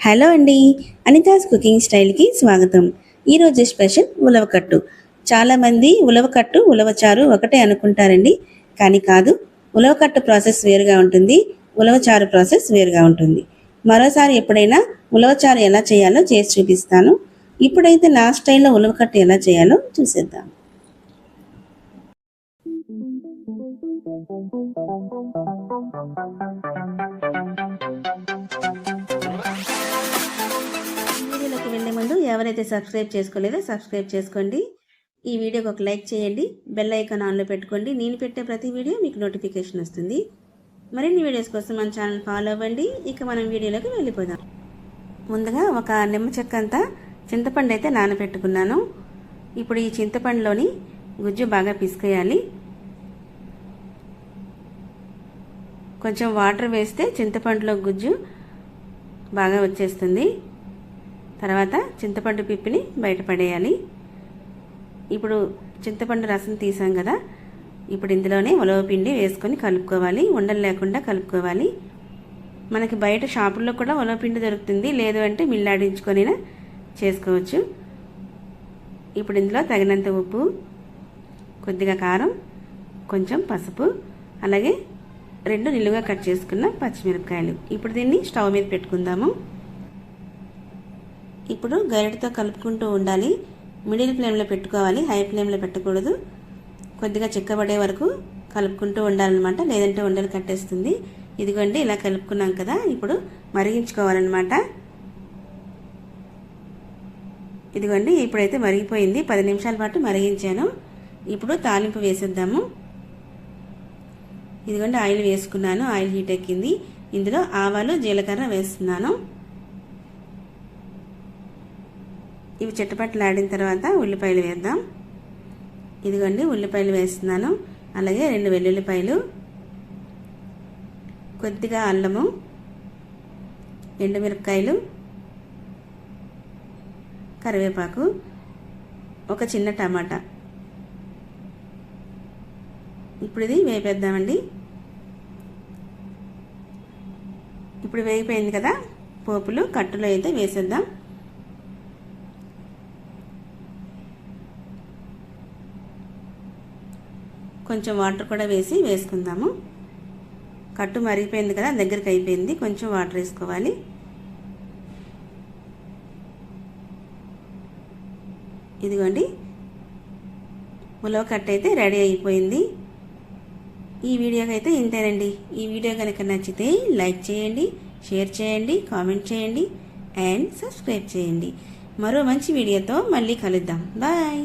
Hello అండి. Anita's cooking స్టైల్కి స్వాగతం. ఈరోజు స్పెషల్ ఉలవకట్టు చాలామంది ఉలవకట్టు ఉలవచారు ఒకటే అనుకుంటారండి. కానీ కాదు ఉలవకట్టు ప్రాసెస్ వేరుగా ఉంటుంది. ఉలవచారు ప్రాసెస్ వేరుగా ఉంటుంది. మరోసారి ఎప్పుడైనా ఉలవచారు ఎలా చేయాలో చేసి చూపిస్తాను. ఇప్పుడైతే నా స్టైల్లో ఉలవకట్టు ఎలా చేయాలో చూసేద్దాం. వీడియోలోకి ఎవరైతే సబ్స్క్రైబ్ చేసుకోలేదో సబ్స్క్రైబ్ చేసుకోండి. ఈ వీడియోకి ఒక లైక్ చేయండి. బెల్ ఐకాన్ ఆన్లో పెట్టుకోండి. నేను పెట్టే ప్రతి వీడియో మీకు నోటిఫికేషన్ వస్తుంది. మరిన్ని వీడియోస్ కోసం మన ఛానల్ ఫాలో అవ్వండి. ఇక మనం వీడియోలోకి వెళ్ళిపోదాం. ముందుగా ఒక నిమ్మ చెక్క అంతా చింతపండు అయితే నానబెట్టుకున్నాను. ఇప్పుడు ఈ చింతపండులోని గుజ్జు బాగా పిసికేయాలి. కొంచెం వాటర్ వేస్తే చింతపండులో గుజ్జు బాగా వచ్చేస్తుంది. తర్వాత చింతపండు పిప్పిని బయటపడేయాలి ఇప్పుడు చింతపండు రసం తీసాం కదా ఇప్పుడు ఇందులోనే ఉలవ పిండి వేసుకొని కలుపుకోవాలి. ఉండలు లేకుండా కలుపుకోవాలి. మనకి బయట షాపుల్లో కూడా ఉలవ పిండి దొరుకుతుంది. లేదు అంటే మిల్లాడించుకొనినా చేసుకోవచ్చు. ఇప్పుడు ఇందులో తగినంత ఉప్పు కొద్దిగా కారం కొంచెం పసుపు అలాగే రెండు నిలువుగా కట్ చేసుకున్న పచ్చిమిరపకాయలు. ఇప్పుడు దీన్ని స్టవ్ మీద పెట్టుకుందాము. ఇప్పుడు గరిటతో కలుపుకుంటూ ఉండాలి. మిడిల్ ఫ్లేమ్లో పెట్టుకోవాలి. హై ఫ్లేమ్లో పెట్టకూడదు. కొద్దిగా చిక్కబడే వరకు కలుపుకుంటూ ఉండాలన్నమాట. లేదంటే ఉండలు కట్టేస్తుంది. ఇదిగోండి ఇలా కలుపుకున్నాం కదా. ఇప్పుడు మరిగించుకోవాలన్నమాట. ఇదిగోండి ఇప్పుడైతే మరిగిపోయింది. పది నిమిషాల పాటు మరిగించాను. ఇప్పుడు తాలింపు వేసేద్దాము. ఇదిగోండి ఆయిల్ వేసుకున్నాను. ఆయిల్ హీట్ ఎక్కింది. ఇందులో ఆవాలు జీలకర్ర వేస్తున్నాను. ఇవి చిట్టపట్టలాడిన తర్వాత ఉల్లిపాయలు వేద్దాం. ఇదిగోండి ఉల్లిపాయలు వేస్తున్నాను. అలాగే రెండు వెల్లుల్లిపాయలు కొద్దిగా అల్లము ఎండుమిరపకాయలు కరివేపాకు ఒక చిన్న టమాటా. ఇప్పుడు ఇది వేపేద్దామండి. ఇప్పుడు వేగిపోయింది కదా పోపులు కట్టులో అయితే వేసేద్దాం. కొంచెం వాటర్ కూడా వేసి వేసుకుందాము. కట్టు మరిగిపోయింది కదా దగ్గరికి అయిపోయింది. కొంచెం వాటర్ వేసుకోవాలి. ఇదిగోండి. ఉలవ కట్ అయితే రెడీ అయిపోయింది. ఈ వీడియోకి అయితే ఇంతేనండి. ఈ వీడియో కనుక నచ్చితే లైక్ చేయండి షేర్ చేయండి కామెంట్ చేయండి అండ్ సబ్స్క్రైబ్ చేయండి. మరో మంచి వీడియోతో మళ్ళీ కలుద్దాం. బాయ్.